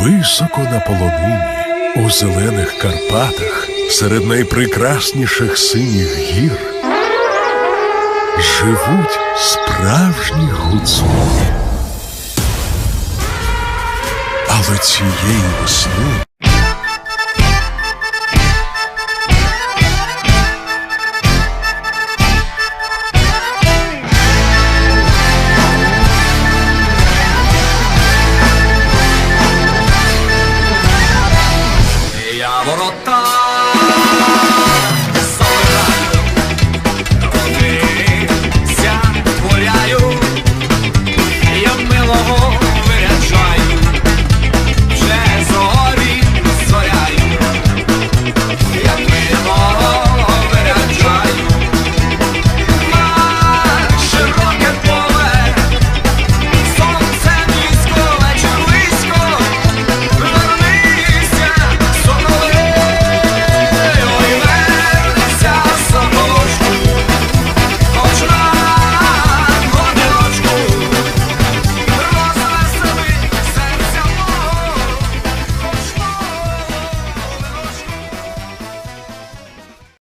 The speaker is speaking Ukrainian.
Високо на полонині, у зелених Карпатах, серед найпрекрасніших синіх гір, живуть справжні гуцули. Але цієї весни lavorò